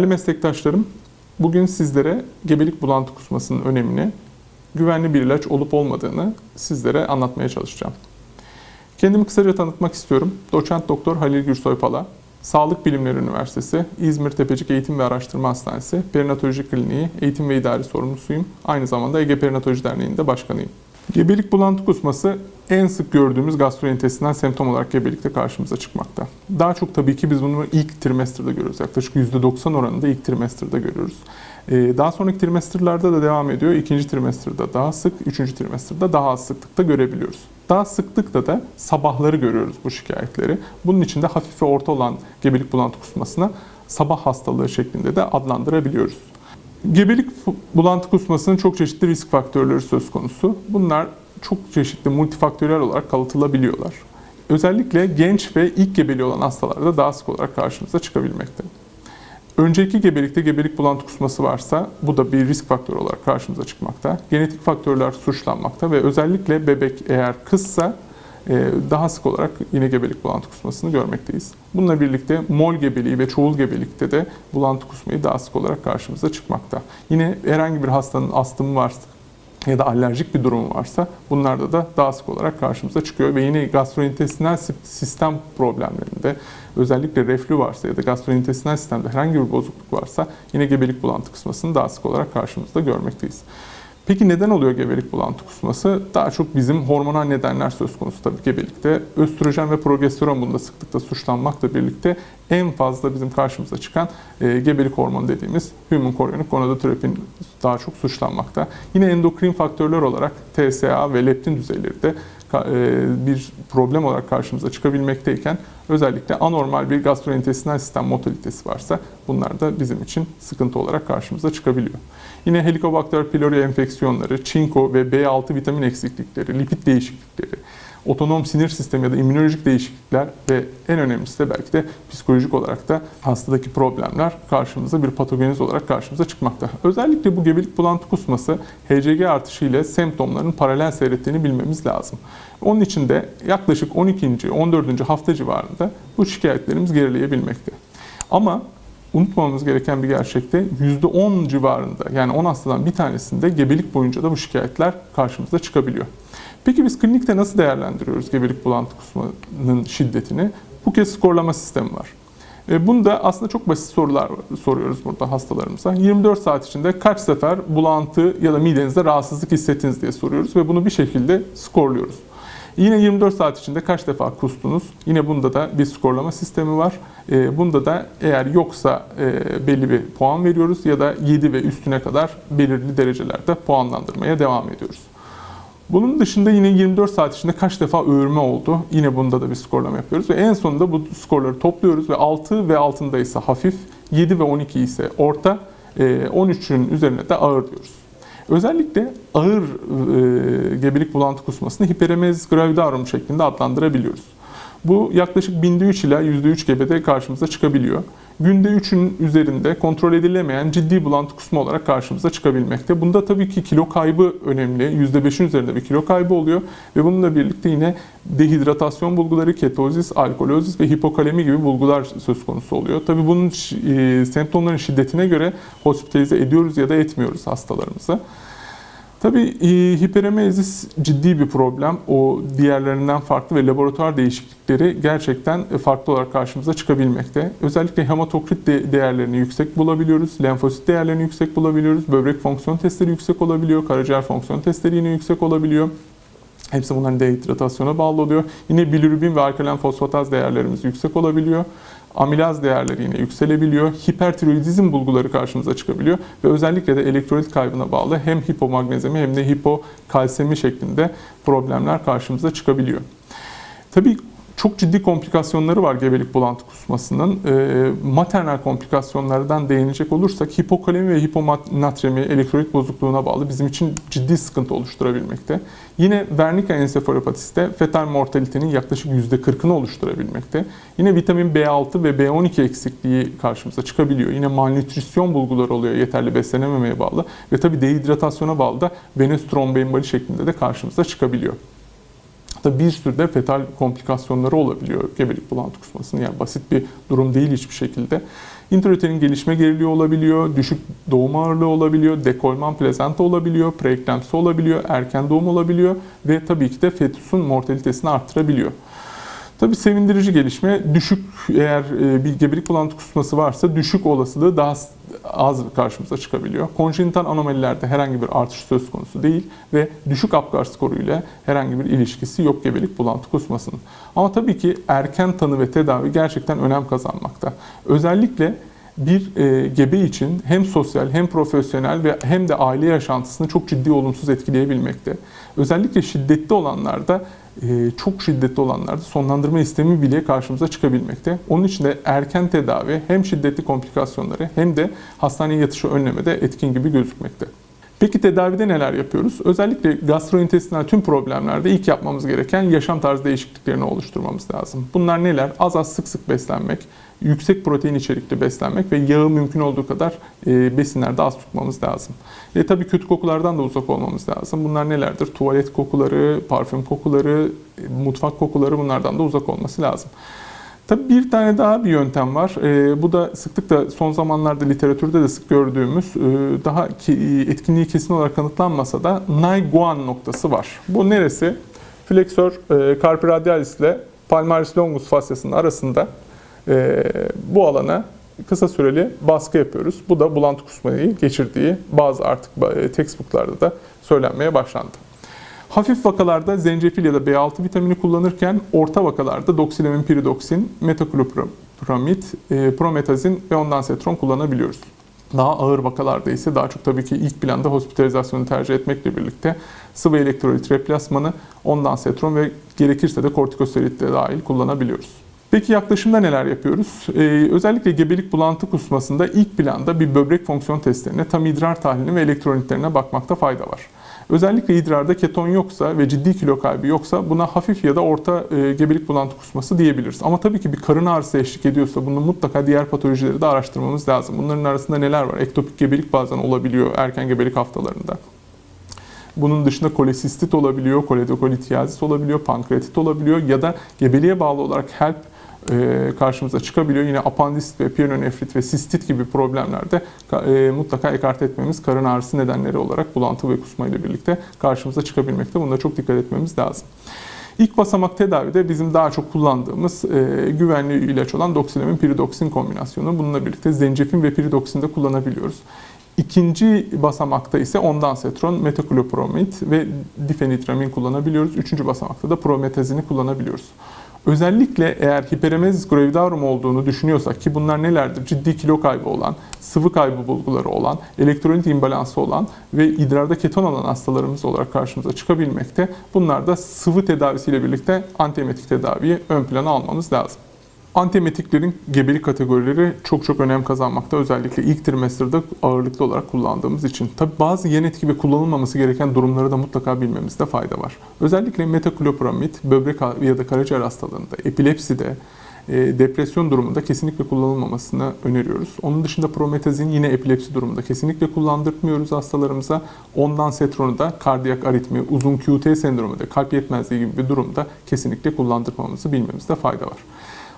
Değerli meslektaşlarım, bugün sizlere gebelik bulantı kusmasının önemini, güvenli bir ilaç olup olmadığını sizlere anlatmaya çalışacağım. Kendimi kısaca tanıtmak istiyorum. Doçent Doktor Halil Gürsoy Pala, Sağlık Bilimleri Üniversitesi, İzmir Tepecik Eğitim ve Araştırma Hastanesi, Perinatoloji Kliniği Eğitim ve İdari Sorumlusuyum. Aynı zamanda Ege Perinatoloji Derneği'nin de başkanıyım. Gebelik bulantı kusması en sık gördüğümüz gastrointestinal semptom olarak gebelikte karşımıza çıkmakta. Daha çok tabii ki biz bunu ilk trimesterde görüyoruz. Yaklaşık %90 oranında ilk trimesterde görüyoruz. Ee, Daha sonraki trimesterlarda da devam ediyor. İkinci trimesterde daha sık, üçüncü trimesterde daha az sıklıkta görebiliyoruz. Daha sıklıkta da sabahları görüyoruz bu şikayetleri. Bunun için de hafif ve orta olan gebelik bulantı kusmasına sabah hastalığı şeklinde de adlandırabiliyoruz. Gebelik bulantı kusmasının çok çeşitli risk faktörleri söz konusu. Bunlar çok çeşitli multifaktörel olarak kalıtılabiliyorlar. Özellikle genç ve ilk gebeliği olan hastalarda daha sık olarak karşımıza çıkabilmekte. Önceki gebelikte gebelik bulantı kusması varsa bu da bir risk faktörü olarak karşımıza çıkmakta. Genetik faktörler suçlanmakta ve özellikle bebek eğer kızsa daha sık olarak yine gebelik bulantı kusmasını görmekteyiz. Bununla birlikte mol gebeliği ve çoğul gebelikte de bulantı kusmayı daha sık olarak karşımıza çıkmakta. Yine herhangi bir hastanın astımı varsa ya da alerjik bir durumu varsa bunlarda da daha sık olarak karşımıza çıkıyor ve yine gastrointestinal sistem problemlerinde özellikle reflü varsa ya da gastrointestinal sistemde herhangi bir bozukluk varsa yine gebelik bulantı kusmasını daha sık olarak karşımızda görmekteyiz. Peki neden oluyor gebelik bulantı kusması? Daha çok bizim hormonal nedenler söz konusu tabii gebelikte. Östrojen ve progesteron bunda sıklıkla suçlanmakla birlikte en fazla bizim karşımıza çıkan e, gebelik hormonu dediğimiz human chorionic gonadotropin daha çok suçlanmakta. Yine endokrin faktörler olarak TSA ve leptin düzeyleri de bir problem olarak karşımıza çıkabilmekteyken özellikle anormal bir gastrointestinal sistem motalitesi varsa bunlar da bizim için sıkıntı olarak karşımıza çıkabiliyor. Yine Helicobacter pylori enfeksiyonları, çinko ve B6 vitamin eksiklikleri, lipid değişiklikleri, otonom sinir sistemi ya da immünolojik değişiklikler ve en önemlisi de belki de psikolojik olarak da hastadaki problemler karşımıza bir patogeniz olarak karşımıza çıkmakta. Özellikle bu gebelik bulantı kusması HCG artışı ile semptomların paralel seyrettiğini bilmemiz lazım. Onun için de yaklaşık 12. 14. hafta civarında bu şikayetlerimiz gerileyebilmekte. Ama unutmamamız gereken bir gerçekte %10 civarında yani 10 hastadan bir tanesinde gebelik boyunca da bu şikayetler karşımıza çıkabiliyor. Peki biz klinikte nasıl değerlendiriyoruz gebelik bulantı kusmanın şiddetini? Bu kez skorlama sistemi var. E, bunda aslında çok basit sorular soruyoruz burada hastalarımıza. 24 saat içinde kaç sefer bulantı ya da midenizde rahatsızlık hissettiniz diye soruyoruz ve bunu bir şekilde skorluyoruz. Yine 24 saat içinde kaç defa kustunuz? Yine bunda da bir skorlama sistemi var. E, bunda da eğer yoksa e, belli bir puan veriyoruz ya da 7 ve üstüne kadar belirli derecelerde puanlandırmaya devam ediyoruz. Bunun dışında yine 24 saat içinde kaç defa öğürme oldu? Yine bunda da bir skorlama yapıyoruz ve en sonunda bu skorları topluyoruz ve 6 ve altındaysa hafif, 7 ve 12 ise orta, 13'ün üzerine de ağır diyoruz. Özellikle ağır e, gebelik bulantı kusmasını hiperemez gravidarum şeklinde adlandırabiliyoruz. Bu yaklaşık binde 3 ila %3 gebede karşımıza çıkabiliyor. Günde 3'ün üzerinde kontrol edilemeyen ciddi bulantı kusma olarak karşımıza çıkabilmekte. Bunda tabii ki kilo kaybı önemli. %5'in üzerinde bir kilo kaybı oluyor. Ve bununla birlikte yine dehidratasyon bulguları, ketozis, alkolozis ve hipokalemi gibi bulgular söz konusu oluyor. Tabii bunun e, semptomların şiddetine göre hospitalize ediyoruz ya da etmiyoruz hastalarımızı. Tabii e, hiperemezis ciddi bir problem. O diğerlerinden farklı ve laboratuvar değişiklikleri gerçekten farklı olarak karşımıza çıkabilmekte. Özellikle hematokrit de değerlerini yüksek bulabiliyoruz. Lenfosit değerlerini yüksek bulabiliyoruz. Böbrek fonksiyon testleri yüksek olabiliyor. Karaciğer fonksiyon testleri yine yüksek olabiliyor. Hepsi bunların dehidratasyona bağlı oluyor. Yine bilirubin ve alkalen fosfataz değerlerimiz yüksek olabiliyor. Amilaz değerleri yine yükselebiliyor. Hipertiroidizm bulguları karşımıza çıkabiliyor. Ve özellikle de elektrolit kaybına bağlı hem hipomagnezyemi hem de hipokalsemi şeklinde problemler karşımıza çıkabiliyor. Tabii çok ciddi komplikasyonları var gebelik bulantı kusmasının. E, maternal komplikasyonlardan değinecek olursak hipokalemi ve hiponatremi elektrolit bozukluğuna bağlı bizim için ciddi sıkıntı oluşturabilmekte. Yine Wernicke ensefalopatisi de fetal mortalitenin yaklaşık %40'ını oluşturabilmekte. Yine vitamin B6 ve B12 eksikliği karşımıza çıkabiliyor. Yine malnutrisyon bulguları oluyor yeterli beslenememeye bağlı. Ve tabi dehidratasyona bağlı da venöz tromboemboli şeklinde de karşımıza çıkabiliyor. Hatta bir sürü de fetal komplikasyonları olabiliyor gebelik bulantı kusmasının. Yani basit bir durum değil hiçbir şekilde. İntrauterin gelişme geriliği olabiliyor, düşük doğum ağırlığı olabiliyor, dekolman plazenta olabiliyor, preeklemsi olabiliyor, erken doğum olabiliyor ve tabii ki de fetüsün mortalitesini arttırabiliyor. Tabii sevindirici gelişme düşük eğer e, bir gebelik bulantı kusması varsa düşük olasılığı daha az karşımıza çıkabiliyor. Konjenital anomalilerde herhangi bir artış söz konusu değil ve düşük Apgar skoruyla herhangi bir ilişkisi yok gebelik bulantı kusmasının. Ama tabii ki erken tanı ve tedavi gerçekten önem kazanmakta. Özellikle bir e, gebe için hem sosyal hem profesyonel ve hem de aile yaşantısını çok ciddi olumsuz etkileyebilmekte. Özellikle şiddetli olanlarda e, çok şiddetli olanlarda sonlandırma istemi bile karşımıza çıkabilmekte. Onun için de erken tedavi hem şiddetli komplikasyonları hem de hastaneye yatışı önlemede etkin gibi gözükmekte. Peki tedavide neler yapıyoruz? Özellikle gastrointestinal tüm problemlerde ilk yapmamız gereken yaşam tarzı değişikliklerini oluşturmamız lazım. Bunlar neler? Az az sık sık beslenmek, yüksek protein içerikli beslenmek ve yağı mümkün olduğu kadar e, besinlerde az tutmamız lazım. E tabii kötü kokulardan da uzak olmamız lazım. Bunlar nelerdir? Tuvalet kokuları, parfüm kokuları, e, mutfak kokuları bunlardan da uzak olması lazım. Tabii bir tane daha bir yöntem var. E, bu da sıklıkla son zamanlarda literatürde de sık gördüğümüz e, daha ki, etkinliği kesin olarak kanıtlanmasa da Naiguan noktası var. Bu neresi? Flexor e, carpi radialis ile palmaris longus fasyasının arasında e, bu alana kısa süreli baskı yapıyoruz. Bu da bulantı kusmayı geçirdiği bazı artık e, textbooklarda da söylenmeye başlandı. Hafif vakalarda zencefil ya da B6 vitamini kullanırken orta vakalarda doksilemin piridoksin, metaklopramid, e, prometazin ve ondan setron kullanabiliyoruz. Daha ağır vakalarda ise daha çok tabii ki ilk planda hospitalizasyonu tercih etmekle birlikte sıvı elektrolit replasmanı, ondan setron ve gerekirse de kortikosteroid de dahil kullanabiliyoruz. Peki yaklaşımda neler yapıyoruz? Ee, özellikle gebelik bulantı kusmasında ilk planda bir böbrek fonksiyon testlerine, tam idrar tahlilini ve elektrolitlerine bakmakta fayda var. Özellikle idrarda keton yoksa ve ciddi kilo kaybı yoksa buna hafif ya da orta e, gebelik bulantı kusması diyebiliriz. Ama tabii ki bir karın ağrısı eşlik ediyorsa bunun mutlaka diğer patolojileri de araştırmamız lazım. Bunların arasında neler var? Ektopik gebelik bazen olabiliyor erken gebelik haftalarında. Bunun dışında kolesistit olabiliyor, koledokolityazis olabiliyor, pankreatit olabiliyor ya da gebeliğe bağlı olarak HELP karşımıza çıkabiliyor. Yine apandisit ve pielonefrit ve sistit gibi problemlerde e, mutlaka ekart etmemiz karın ağrısı nedenleri olarak bulantı ve kusma ile birlikte karşımıza çıkabilmekte. Bunda çok dikkat etmemiz lazım. İlk basamak tedavide bizim daha çok kullandığımız e, güvenli ilaç olan doksilemin piridoksin kombinasyonu. Bununla birlikte zencefil ve piridoksin de kullanabiliyoruz. İkinci basamakta ise ondan setron, ve difenitramin kullanabiliyoruz. Üçüncü basamakta da prometazini kullanabiliyoruz. Özellikle eğer hiperemezis gravidarum olduğunu düşünüyorsak ki bunlar nelerdir? Ciddi kilo kaybı olan, sıvı kaybı bulguları olan, elektrolit imbalansı olan ve idrarda keton alan hastalarımız olarak karşımıza çıkabilmekte. Bunlar da sıvı tedavisiyle birlikte antiemetik tedaviyi ön plana almamız lazım. Antiemetiklerin gebelik kategorileri çok çok önem kazanmakta. Özellikle ilk trimesterde ağırlıklı olarak kullandığımız için. Tabi bazı yan etki ve kullanılmaması gereken durumları da mutlaka bilmemizde fayda var. Özellikle metaklopramid, böbrek ya da karaciğer hastalığında, epilepside, e, depresyon durumunda kesinlikle kullanılmamasını öneriyoruz. Onun dışında prometazin yine epilepsi durumunda kesinlikle kullandırmıyoruz hastalarımıza. Ondan setronu da kardiyak aritmi, uzun QT sendromu da kalp yetmezliği gibi bir durumda kesinlikle kullandırmamızı bilmemizde fayda var.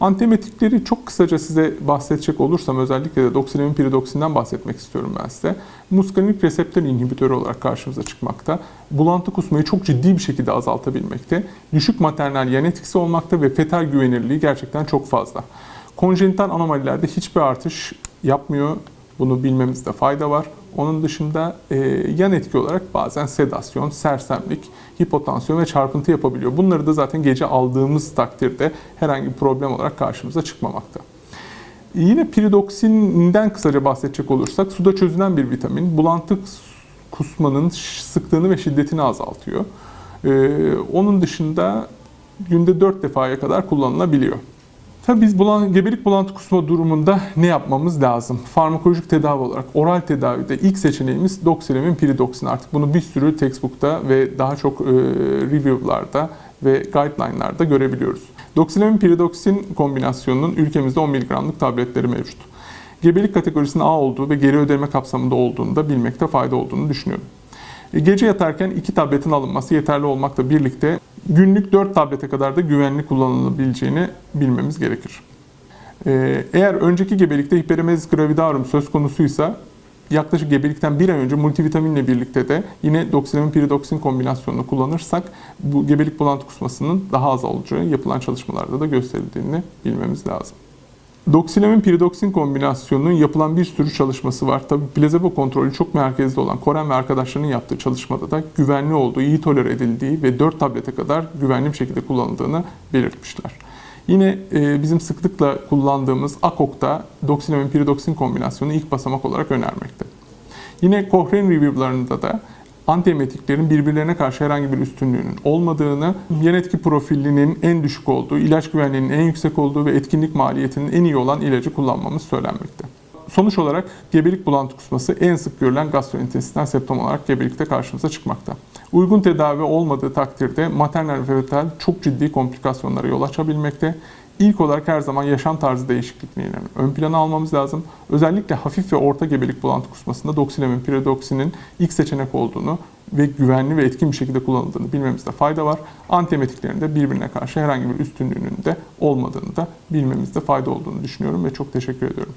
Antiemetikleri çok kısaca size bahsedecek olursam özellikle de doksilemin piridoksinden bahsetmek istiyorum ben size. Muskarinik reseptör inhibitörü olarak karşımıza çıkmakta. Bulantı kusmayı çok ciddi bir şekilde azaltabilmekte. Düşük maternal yan etkisi olmakta ve fetal güvenirliği gerçekten çok fazla. Konjenital anomalilerde hiçbir artış yapmıyor. Bunu bilmemizde fayda var. Onun dışında e, yan etki olarak bazen sedasyon, sersemlik, hipotansiyon ve çarpıntı yapabiliyor. Bunları da zaten gece aldığımız takdirde herhangi bir problem olarak karşımıza çıkmamakta. Yine piridoksinden kısaca bahsedecek olursak suda çözünen bir vitamin. Bulantı kusmanın sıklığını ve şiddetini azaltıyor. Ee, onun dışında günde 4 defaya kadar kullanılabiliyor. Tabii biz bulan, gebelik bulantı kusma durumunda ne yapmamız lazım? Farmakolojik tedavi olarak oral tedavide ilk seçeneğimiz doksilemin piridoksin. Artık bunu bir sürü textbook'ta ve daha çok e, review'larda ve guideline'larda görebiliyoruz. Doksilemin piridoksin kombinasyonunun ülkemizde 10 mg'lık tabletleri mevcut. Gebelik kategorisinin A olduğu ve geri ödeme kapsamında olduğunu da bilmekte fayda olduğunu düşünüyorum. E, gece yatarken iki tabletin alınması yeterli olmakla birlikte günlük 4 tablete kadar da güvenli kullanılabileceğini bilmemiz gerekir. Ee, Eğer önceki gebelikte hiperemezis gravidarum söz konusuysa yaklaşık gebelikten bir ay önce multivitaminle birlikte de yine doksilemin piridoksin kombinasyonunu kullanırsak bu gebelik bulantı kusmasının daha az olacağı yapılan çalışmalarda da gösterildiğini bilmemiz lazım. Doksilemin piridoksin kombinasyonunun yapılan bir sürü çalışması var. Tabi plasebo kontrolü çok merkezde olan Koren ve arkadaşlarının yaptığı çalışmada da güvenli olduğu, iyi tolere edildiği ve 4 tablete kadar güvenli bir şekilde kullanıldığını belirtmişler. Yine e, bizim sıklıkla kullandığımız AKOK'ta doksilemin piridoksin kombinasyonu ilk basamak olarak önermekte. Yine Cochrane review'larında da antiemetiklerin birbirlerine karşı herhangi bir üstünlüğünün olmadığını, yan etki profilinin en düşük olduğu, ilaç güvenliğinin en yüksek olduğu ve etkinlik maliyetinin en iyi olan ilacı kullanmamız söylenmekte. Sonuç olarak gebelik bulantı kusması en sık görülen gastrointestinal septom olarak gebelikte karşımıza çıkmakta. Uygun tedavi olmadığı takdirde maternal ve fetal çok ciddi komplikasyonlara yol açabilmekte. İlk olarak her zaman yaşam tarzı değişikliklerini ön plana almamız lazım. Özellikle hafif ve orta gebelik bulantı kusmasında doksilemin, piridoksinin ilk seçenek olduğunu ve güvenli ve etkin bir şekilde kullanıldığını bilmemizde fayda var. Antiemetiklerin de birbirine karşı herhangi bir üstünlüğünün de olmadığını da bilmemizde fayda olduğunu düşünüyorum ve çok teşekkür ediyorum.